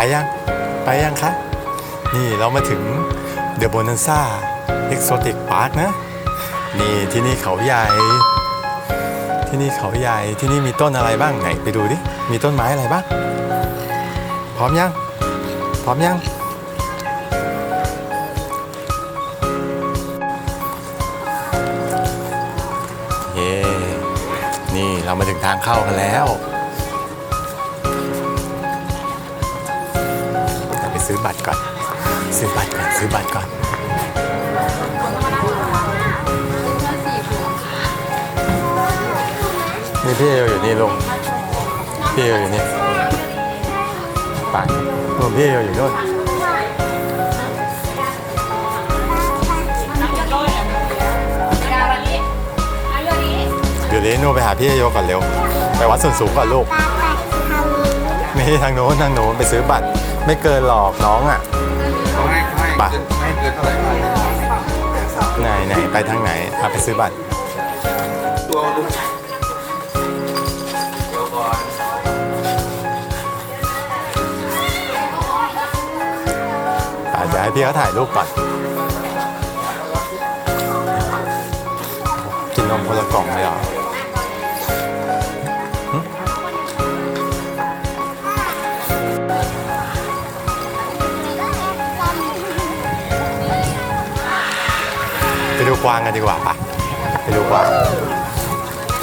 ไปยัง ไปยังคะ นี่เรามาถึงเดอะโบนันซ่าเอ็กโซติกพาร์คนะ นี่ที่นี่เขาใหญ่ ที่นี่เขาใหญ่ ที่นี่มีต้นอะไรบ้างไหนไปดูดิ มีต้นไม้อะไรบ้าง พร้อมยัง พร้อมยัง เย้นี่เรามาถึงทางเข้ากันแล้ว ซื้อบัตรก่อน ซื้อบัตรก่อนซื้อบัตรก่อน นี่พี่เอวอยู่นี่ลุงพี่เอวอยู่นี่ไปลุงพี่เอวอยู่นู่นเดี๋ยวนี้นู่นไปหาพี่เอวก่อนเร็ว ไปวัดส่วนสูงก่อนลูก ไม่ใช่ทางโน้นทางโน้นไปซื้อบัตร ไม่เกินหรอกน้องอะ เขาให้เขาให้ไปเกินให้เกินเท่าไหร่ไหนไหนไปทางไหนพาไปซื้อบัตร ตัวลูกตัวก่อนอะเดี๋ยวให้พี่เขาถ่ายรูปก่อน กินนมคนละกล่องเลยเหรอ กวางกันดีกว่าปะไปดูกวาง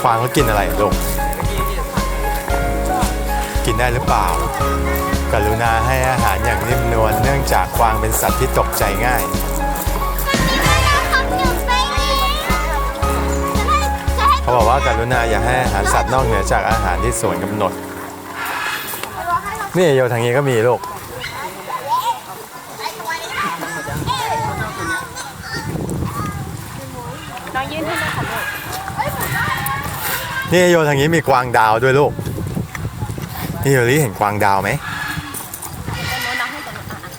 กวางเขากินอะไรลูกกินได้หรือเปล่า กรุณาให้อาหารอย่างนิ่มนวลเนื่องจากกวางเป็นสัตว์ที่ตกใจง่ายเขาบอกว่าการุณาอย่าให้อาหารสัตว์นอกเหนือจากอาหารที่ส่วนกำหนด นี่โยทางนี้ก็มีลูก น้อง ยื่นให้เลยค่ะลูกนี่โยทางนี้มีกวางดาวด้วยลูก นี่โยลี่เห็นกวางดาวไหมตรงโน้นน้องให้ตรงโน้นอะ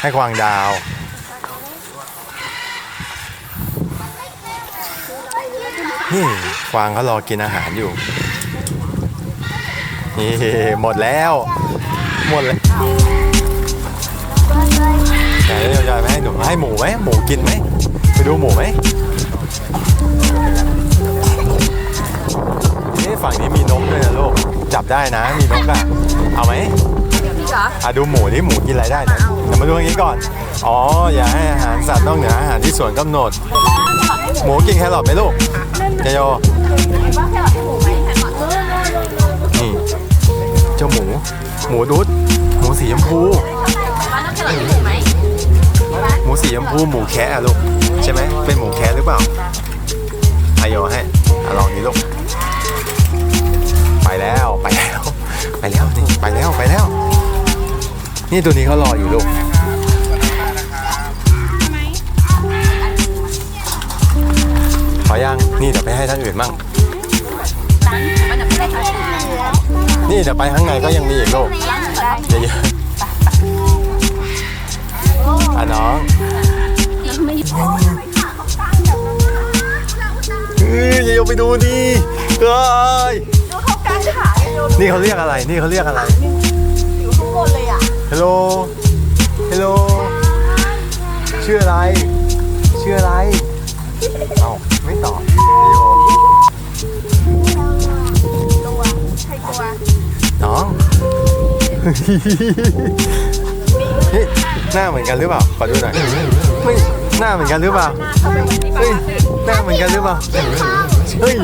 ให้กวางดาว นี่กวางเขารอกินอาหารอยู่ นี่หมดแล้ว หมดแล้ว เราจะไปให้หนูให้หมูไหมหมูกินไหมไปดูหมูไหมนี่ฝั่งนี้มีนกด้วยนะลูกจับได้นะมีนกอะเอาไหมนี่เหรออะดูหมูนี่หมูกินอะไรได้นะเดี๋ยวมาดูอย่างนี้ก่อน อ๋ออย่าให้อาหารสัตว์นอกเหนืออาหารที่สวนกำหนด หมูกินแครอทไหมลูกเจโยนี่เจ้าหมู หมูดุดหมูสีชมพู หมูสีชมพูหมูแคะอะลูกใช่ไหมเป็นหมูแคะหรือเปล่าอายโยให้อลองนี้ลูกไปแล้วไปแล้วไปแล้วนี่ไปแล้วไปแล้ว นี่ตัวนี้เขารออยู่ลูกขอยังนี่เดี๋ยวไปให้ท่านอื่นมั่งนี่เดี๋ยวไปข้างในก็ยังมีอีกลูกเยอะๆ ดูดิเอ้ยดูเขากางขาโยนนี่เขาเรียกอะไร นี่เขาเรียกอะไร อยู่ข้างบนเลยอะฮัลโหล ฮัลโหล ชื่ออะไร ชื่ออะไร เอ้าไม่ตอบโยตัวใครตัวน้อง นี่หน้าเหมือนกันหรือเปล่า ขอดูหน่อยเฮ้ย หน้าเหมือนกันหรือเปล่าเขาไปไว้ในเฮ้ยหน้าเหมือนกันหรือเปล่าเฮ้ย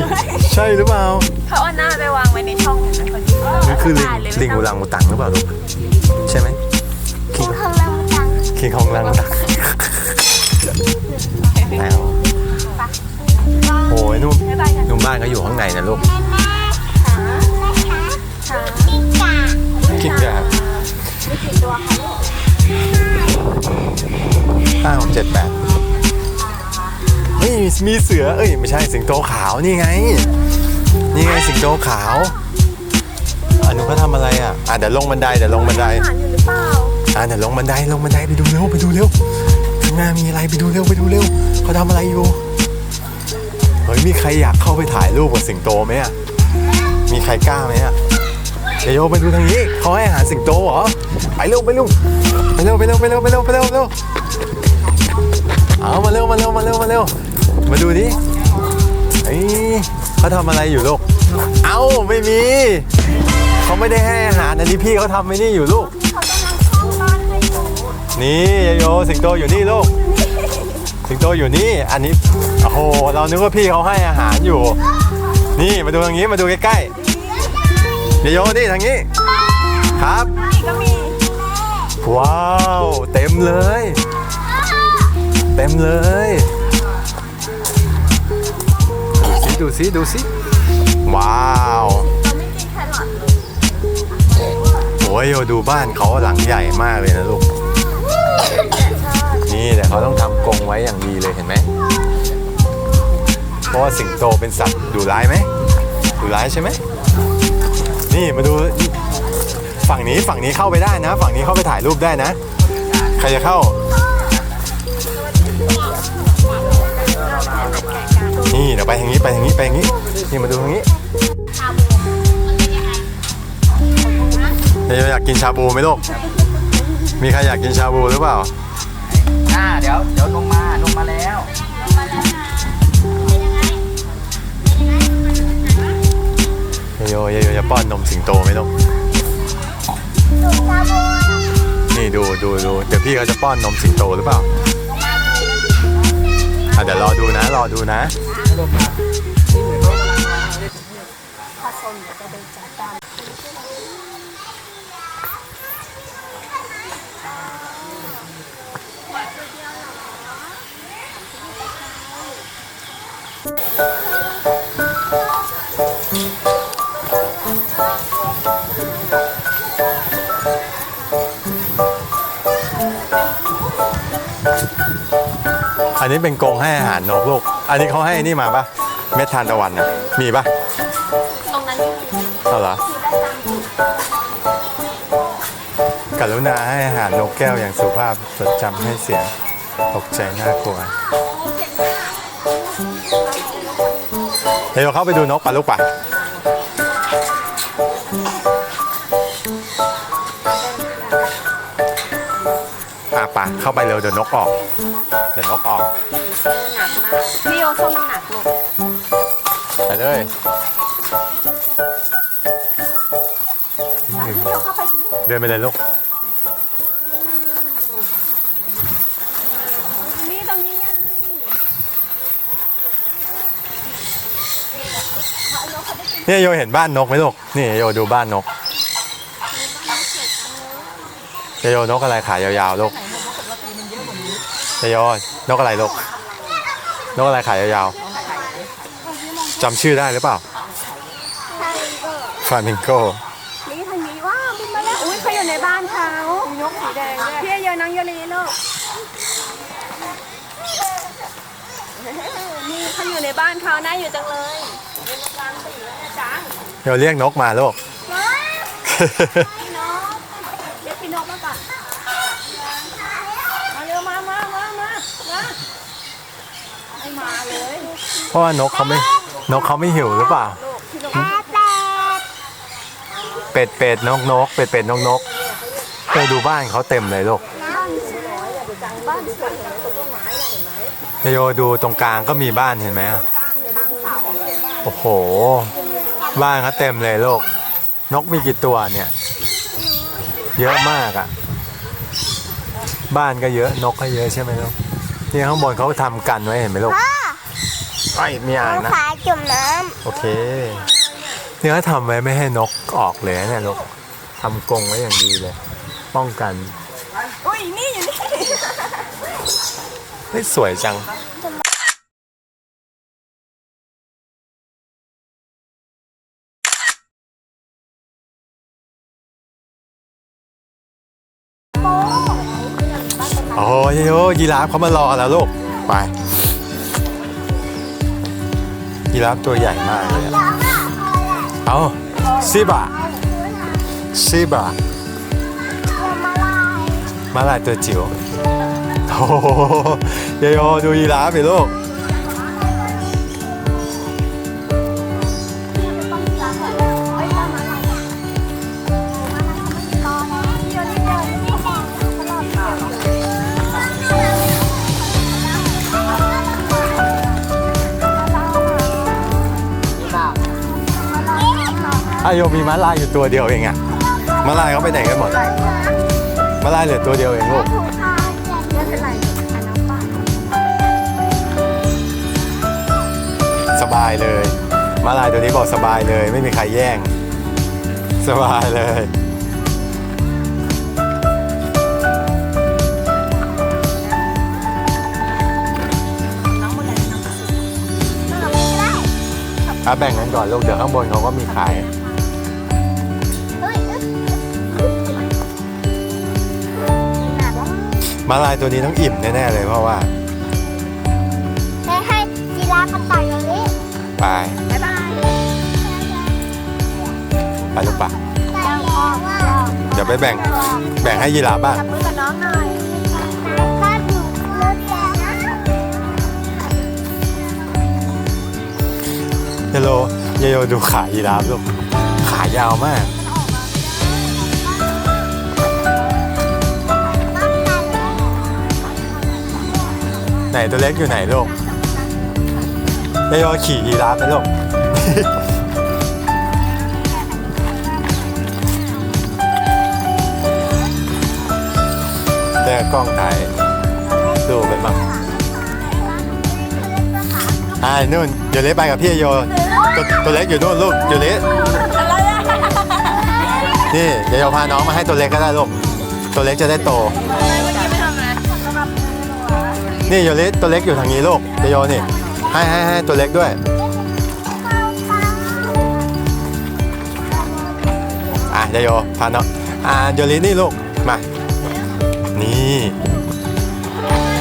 ใช่หรือเปล่าเขาเอาหน้าไปวางไว้ในช่องเหมือนกันคนที่นี่คือลิงลิงอูรังอูตังหรือเปล่าลูกใช่ไหมคิงคิงคองรังอูตังแล้วโอ้ยนุ่มนุ่มบ้านก็อยู่ข้างในนะลูกคิดจะห้าหกเจ็ดแปด นี่มีเสือ เอ้ยไม่ใช่สิงโตขาวนี่ไง นี่ไงสิงโตขาวอันนูเขาทำอะไรอะอะเดี๋ยวลงบันไดเดี๋ยวลงบันไดอาหารอยู่หรือเปล่าะเดี๋ยวลงบันไดลงบันไดไปดูเร็วไปดูเร็วข้างหน้ามีอะไรไปดูเร็วไปดูเร็วเขาทำอะไรอยู่เฮ้ยมีใครอยากเข้าไปถ่ายรูปกับสิงโตไหมอะมีใครกล้าไหมอะเดี๋ยวไปดูทางนี้เขาให้อาหารสิงโตเหรอไปเร็วไปเร็วไปเร็วไปเร็วไปเร็วไปเร็วไปเร็วเอามาเร็วมาเร็วมาเร็วมาเร็ว มาดูดิเอ้ยเขาทำอะไรอยู่ลูก เอ้าไม่มี เขาไม่ได้ให้อาหารอันนี้พี่เขาทำไม่นี่อยู่ลูกนี่ยายโยสิงโตอยู่นี่ลูก สิงโตอยู่นี่ อันนี้ โอ้โห เรานึกว่าพี่เขาให้อาหารอยู่ นี่มาดูทางนี้มาดูใกล้ๆยายโยนี่ทางนี้ ครับก็มีว้าว เต็มเลย เต็มเลย ดูสิดูสิว้าวเราไม่กินแครอทเลยโอ้ยโยดูบ้านเขาหลังใหญ่มากเลยนะลูก นี่แต่เขาต้องทำกรงไว้อย่างดีเลยเห็นไหมเพราะว่าสิงโตเป็นสัตว์ดุร้ายไหมดุร้ายใช่ไหมนี่มาดูฝั่งนี้ฝั่งนี้เข้าไปได้นะ ฝั่งนี้เข้าไปถ่ายรูปได้นะ ใครจะเข้า นี่เดี๋ยวไปทางนี้ไปทางนี้ไปทางนี้นี่มาดูทางนี้ชาบูมันเป็นยังไงเดี๋ยวอยากกินชาบูไหมลูกมีใครอยากกินชาบูหรือเปล่าอ่าเดี๋ยวเดี๋ยวนมมานมมาแล้วเยโยเยโยจะป้อนนมสิงโตไหมลูกนี่ดูดูดูเดี๋ยวพี่เขาจะป้อนนมสิงโตหรือเปล่าอะ เดี๋ยวรอดูนะ รอดูนะผสมจะเป็นจัดการ อันนี้เป็นกรงให้อาหารนกลูก อันนี้เขาให้นี่มาปะเม็ดทานตะวันนะมีปะตรงนั้นไม่มีเอาเหรอกรุณาให้อาหารนกแก้วอย่างสุภาพจดจำให้เสียงตกใจน่ากลัว เดี๋ยวเข้าไปดูนกป่ะลูกป่ะ อะป่ะเข้าไปเร็วเดี๋ยวนกออกเดี๋ยวนกออกหนักมากพี่โยส้มหนักลูกไปเลยพี่โยเข้าไปเดินไปเลยลูกนี่ตรงนี้ไงเนี่ยโยเห็นบ้านนกไหมลูกนี่โยดูบ้านนกโยนกอะไรขายาวๆลูก โยนกอะไรลูกนกอะไรขายยาวๆจำชื่อได้หรือเปล่าฟามิงโกนี่ทางนี้ว้าวบินมาแล้วอุ้ยเขาอยู่ในบ้านเขามีนกสีแดงด้วยพี่โยนั่งโยนีลูกนี่เขาอยู่ในบ้านเขาน่าอยู่จังเลยเป็นกลางสีแล้วนะจ๊ะโยเรียกนกมาลูก พี่นกเรียกพี่นกมาก่อนมาเร็วมามามามามาไม่มาเลย เพราะว่านกเขาไม่นกเขาไม่หิวหรือเปล่า เป็ดเป็ดนกนกเป็ดเป็ดนกนกไปดูบ้านเขาเต็มเลยลูกนายเห็นไหมต้นไม้น่ะเห็นไหมโยดูตรงกลางก็มีบ้านเห็นไหมกลางเนี่ยตั้งเสาโอ้โห บ้านเขาเต็มเลยลูกนกมีกี่ตัวเนี่ย เยอะมากอะ่ะ บ้านก็เยอะนกก็เยอะใช่ไหมลูกนี่ข้างบนเขาทำกันไว้เห็นไหมลูก ไอ้ยมีอ่างนะขาจุ่มน้โอเคนี่เขาทำไว้ไม่ให้นกออกเลยนะเนี่ยลูกทำกรงไว้อย่างดีเลย ป้องกันอุ้ยนี่อยู่นี่เฮ้ยสวยจัง โอ้ยโยยีราฟเขามารอแล้วลูก ไป ยีราฟตัวใหญ่มากเลยอะเอาซิบะซิบะมาลายตัวจิ๋วโอ้โหโยโยดูยีราฟไปลูก โยมีม้าลายอยู่ตัวเดียวเองอะม้าลายเขาไปไหนกันหมดม้าลายเหลือตัวเดียวเองลูกสบายเลยม้าลายตัวนี้บอกสบายเลย ไม่มีใครแย่ง สบายเลยองหมดเลยน้องอะแบ่งกันก่อนลูกเดี๋ยวข้างบนเขาก็มีขาย ม้าลายตัวนี้ต้องอิ่มแน่ๆเลยเพราะว่าให้ให้จีราฟมันต่อยตรงนี้ไปบ๊ายบายไปลูกปะแต่ว่าว่าเดี๋ยวไปแบ่งแบ่งให้ยีราฟบ้างจับมือกับน้องหน่อยบ้านอยู่รถแดงนะเฮลโลเยโยดูขายีราฟลูกขายาวมาก ไหนตัวเล็กอยู่ไหนลูกเยโยขี่ยีราฟไหมลูกแต่กล้องถ่ายดูไปบ้างอ่านู่นเดี๋ยวเล็กไปกับพี่โยตัวตัวเล็กอยู่นู่นลูกอยู่เล็กนี่เดี๋ยวโยพาน้องมาให้ตัวเล็กก็ได้ลูกตัวเล็กจะได้โต นี่โยล็กตัวเล็กอยู่ทางนี้ลูกเดยวโยนี่ ให้ให้ให้ตัวเล็กด้วย อะเดยโยพาน้องอ่าโยลินี่ลูก มา นี่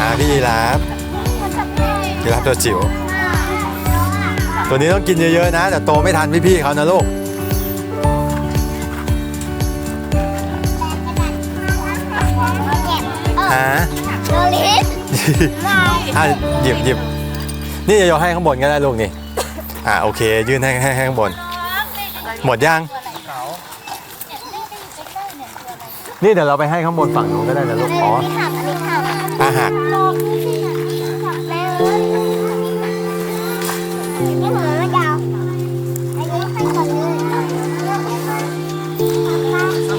อ่าพี่ยีราฟยีราฟตัวจิ๋ว ตัวนี้ต้องกินเยอะๆนะ แต่โตไม่ทันพี่ๆเขานะลูกฮะ อะหยิบหยิบนี่จะโยนให้ข้างบนก็ได้ลูกนี่อ่าโอเค ยื่นให้ให้ให้ข้างบน หมดยังนี่เดี๋ยวเราไปให้ข้างบนฝั่งนู้นก็ได้นะลูกอ๋ออาหักโลกนี่สิหักแม่เลยนี่หัวไม่ยาวอันนี้ให้ก่อนเลย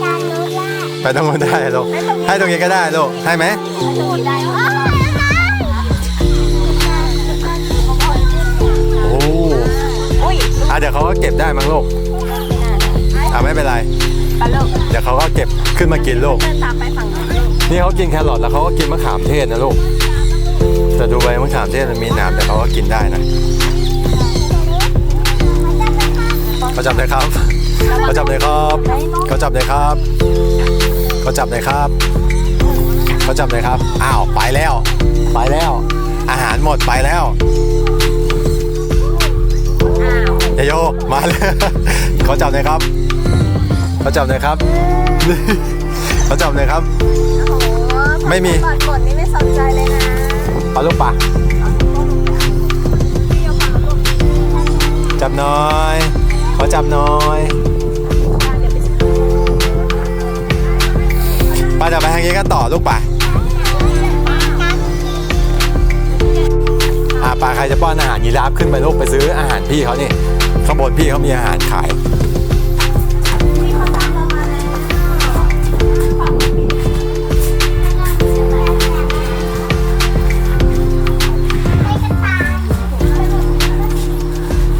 การไปตรงนู้นได้ลูกให้ตรงนี้ก็ได้ลูกให้ไหม อะเดี๋ยวเขาก็เก็บได้มั้งลูกอะไม่เป็นไรไปลูกเดี๋ยวเขาก็เก็บขึ้นมากินลูกเดินตามไปฝั่งนู้นลูกนี่เขากินแครอทแล้วเขาก็กินมะขามเทศนะลูกแต่ดูใบมะขามเทศมันมีหนามแต่เขาก็กินได้นะเขาจับเลยครับเขาจับเลยครับเขาจับเลยครับเขาจับเลยครับเขาจับเลยครับอ้าวไปแล้ว ไปแล้ว อาหารหมดไปแล้ว เยโยมาเลยเขาจับเลยครับเขาจับเลยครับเขาจับเลยครับ ไม่มีกอดกดนี่ไม่สนใจเลยนะเอาลูกปะจับหน้อยขอจับหน้อยป้าจะไปทางนี้กันต่อลูกปะอ่าปลาใครจะป้อนอาหารยีราฟขึ้นไปลูกไปซื้ออาหารพี่เขานี่ ข้างบนพี่เขามีอาหารขาย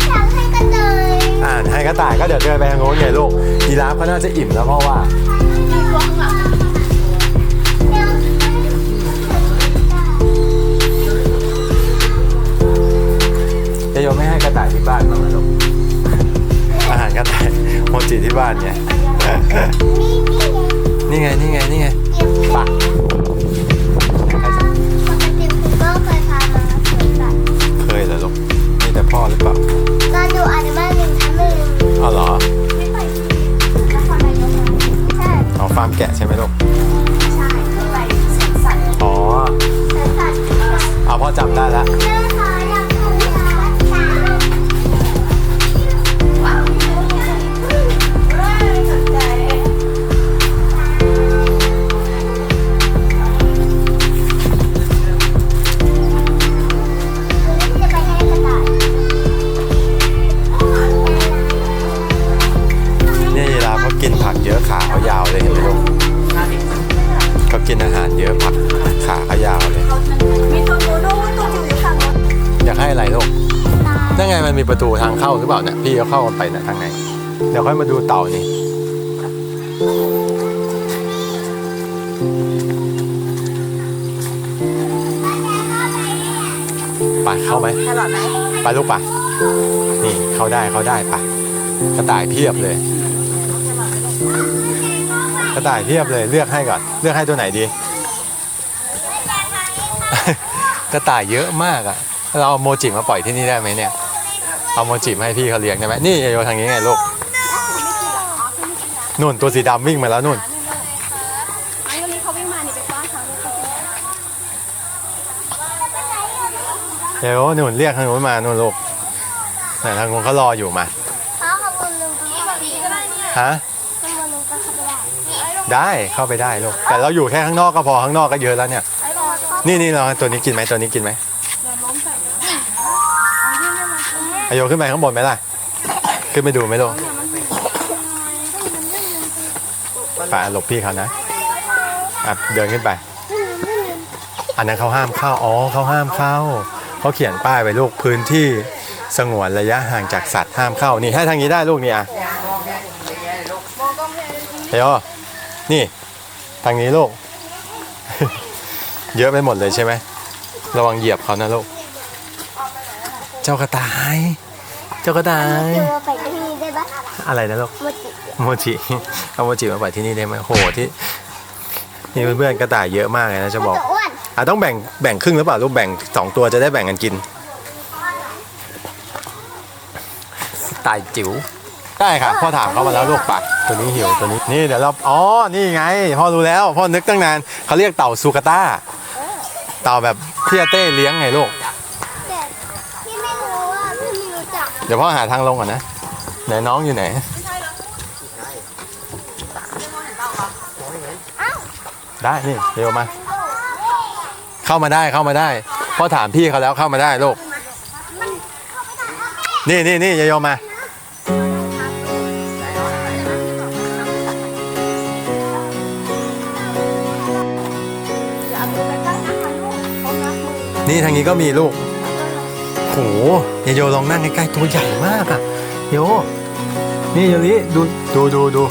อยากให้กระเตยอ่านให้กระต่ายก็เดี๋ยวเดินไปทางโน้นไงลูกยีราฟเขาน่าจะอิ่มแล้วเพราะว่า ขาเขายาวเลยเห็นไหมลูกเขากินอาหารเยอะผักขาเขายาวเลยอยากให้อะไรลูกนั่นไงมันมีประตูทางเข้าหรือเปล่าเนี่ยพี่เขาเข้าไปเนี่ยทางไหนเดี๋ยวค่อยมาดูเต่านี่ไปเข้าไหมไหมไปลูกไปนี่เข้าได้เข้าได้ไปกระต่ายเพียบเลย กระต่ายเพียบเลยเลือกให้ก่อนเลือกให้ตัวไหนดี กระต่ายเยอะมากอะเราเอาโมจิมาปล่อยที่นี่ได้ไหมเนี่ย เอาโมจิมาให้พี่เขาเลี้ยงได้ไหมนี่โยทางนี้ไงลูกนู่นตัวสีดำวิ่งมาแล้วนู่นไอ้วันนี้เขาวิ่งมานี่ไปป้อนเขาลูกเขากินเดี๋ยวนู่นเรียกทางนู้นมานู่นลูกไหนทางนู้นเขารออยู่มาเขาขบวนลุงก็เข้าไปได้ฮะ ขบวนลุงก็เข้าไป ได้เข้าไปได้ลูกแต่เราอยู่แค่ข้างนอกก็พอข้างนอกก็เยอะแล้วเนี่ย นี่นี่เราตัวนี้กินไหมตัวนี้กินไหมเดินล้มใส่นะอาโยขึ้นไปข้างบนไหมล่ะ ขึ้นไปดูไหมลูกไปหลบพี่เขานะอะเดินขึ้นไป อันนั้นเขาห้ามเข้าอ๋อเขาห้ามเข้าเขาเขียนป้ายไว้ลูกพื้นที่สงวนระยะห่างจากสัตว์ห้ามเข้านี่ให้ทางนี้ได้ลูกนี่อะเฮ้ย นี่ ทางนี้ลูก เยอะไปหมดเลยใช่ไหม ระวังเหยียบเขานะลูก เจ้ากระต่าย เจ้ากระต่ายเจอไปที่นี่ได้ปะอะไรนะลูก โมจิโมจิ เอาโมจิมาปล่อยที่นี่ได้ไหมโหที่ นี่เพื่อนๆกระต่ายเยอะมากเลยนะจะบอก ตัวอ้วนอะต้องแบ่งแบ่งครึ่งหรือเปล่าลูกแบ่งสองตัวจะได้แบ่งกันกิน ตายจิ๋ว ได้ค่ะพ่อถามเขามาแล้วลูกปักตัวนี้หิวตัวนี้นี่เดี๋ยวเราอ๋อนี่ไงพ่อรู้แล้วพ่อนึกตั้งนานเขาเรียกเต่าซูกาต้า เต่าแบบที่อาเต้เลี้ยงไงลูกแต่พี่ไม่รู้ว่าพี่ไม่รู้จักเดี๋ยวพ่อหาทางลงก่อนนะไหนน้องอยู่ไหนได้นี่เร็วมา เข้ามาได้เข้ามาได้พ่อถามพี่เขาแล้วเข้ามาได้ลูกนี่นี่นี่ยายโยมาอย่า นี่ทางนี้ก็มีลูกโหยายโยลองนั่งใกล้ๆตัวใหญ่มากอะโยนี่โยลิดูดูดูดู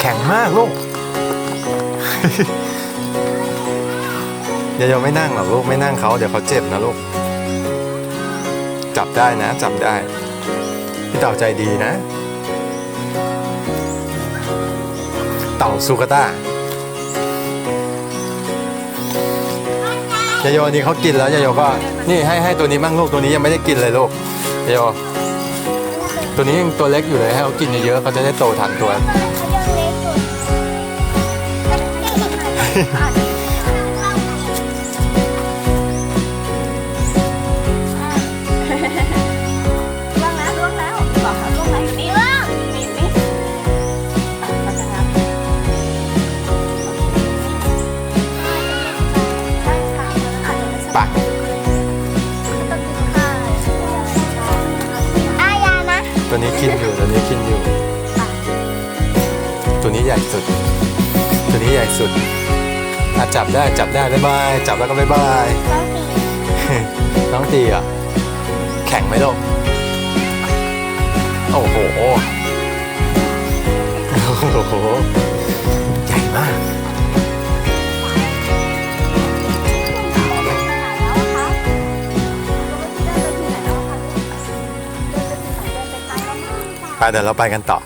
แข็งมากลูกยายโยไม่นั่งหรอกลูกไม่นั่งเขาเดี๋ยวเขาเจ็บนะลูก จับได้นะ จับได้ พี่เต่าใจดีนะ เต่าซูกาต้า ยายโยอันนี้เขากินแล้วยายโยก็นี่ให้ให้ตัวนี้มั่งลูกตัวนี้ยังไม่ได้กินเลยลูกยายโยตัวนี้ยังตัวเล็กอยู่เลยให้เขากินเยอะๆเขาจะได้โตทันตัวเขายังเล็กอยู่ ตัวนี้กินอยู่ตัวนี้กินอยู่ ตัวนี้ใหญ่สุด ตัวนี้ใหญ่สุดอะจับได้จับได้บ๊ายบายจับแล้วก็บ๊ายบายน้องตีน้องตีอะแข็งไหมลูกโอ้โหโอ้โหใหญ่มาก ไปเดี๋ยวเราไปกันต่อ